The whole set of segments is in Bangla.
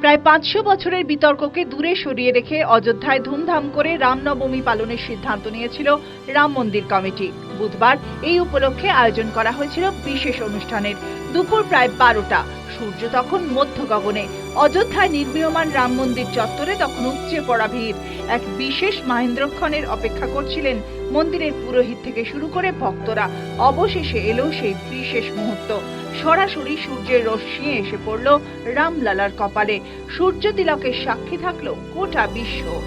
প্রায় পাঁচশো বছরের বিতর্ককে দূরে সরিয়ে রেখে অযোধ্যায় ধুমধাম করে রামনবমী পালনের সিদ্ধান্ত নিয়েছিল রাম মন্দির কমিটি। বুধবার এই উপলক্ষে আয়োজন করা হয়েছিল বিশেষ অনুষ্ঠানের। দুপুর প্রায় বারোটা। সূর্য তখন মধ্য গগনে অযোধ্যায় নির্মীয়মান রাম মন্দির চত্বরে তখন উপচে পড়া ভিড়। এক বিশেষ মাহেন্দ্রক্ষণের অপেক্ষা করছিলেন মন্দিরের পুরোহিত থেকে শুরু করে ভক্তরা। অবশেষে এলো সেই বিশেষ মুহূর্ত। সরাসরি সূর্যের রশ্মি এসে পড়ল রামলালার কপালে। সূর্য তিলকের সাক্ষী থাকল গোটা বিশ্ব।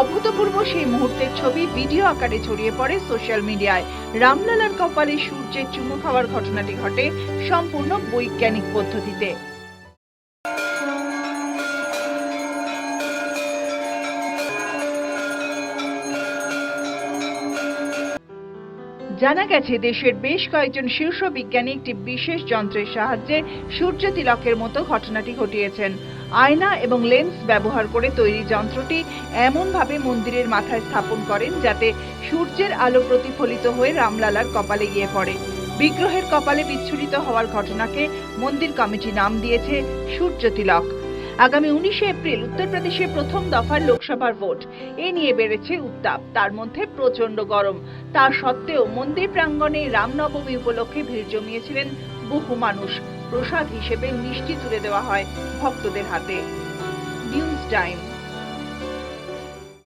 অভূতপূর্ব সেই মুহূর্তের ছবি ভিডিও আকারে ছড়িয়ে পড়ে সোশ্যাল মিডিয়ায়। রামলালার কপালে সূর্যের চুমু খাওয়ার ঘটনাটি ঘটে সম্পূর্ণ বৈজ্ঞানিক পদ্ধতিতে। জানা গেছে, দেশের বেশ কয়েকজন শীর্ষ বিজ্ঞানী একটি বিশেষ যন্ত্রের সাহায্যে সূর্য তিলকের মতো ঘটনাটি ঘটিয়েছেন। আয়না এবং লেন্স ব্যবহার করে তৈরি যন্ত্রটি এমনভাবে মন্দিরের মাথায় স্থাপন করেন যাতে সূর্যের আলো প্রতিফলিত হয়ে রামলালার কপালে গিয়ে পড়ে। বিগ্রহের কপালে বিচ্ছুরিত হওয়ার ঘটনাকে মন্দির কমিটি নাম দিয়েছে সূর্য তিলক। আগামী উনিশে এপ্রিল উত্তরপ্রদেশে প্রথম দফার লোকসভার ভোট। এ নিয়ে বেড়েছে উত্তাপ, তার মধ্যে প্রচণ্ড গরম। তা সত্ত্বেও মন্দির প্রাঙ্গণে রামনবমী উপলক্ষে ভিড় জমিয়েছিলেন বহু মানুষ। প্রসাদ হিসেবে মিষ্টি তুলে দেওয়া হয় ভক্তদের হাতে। News time.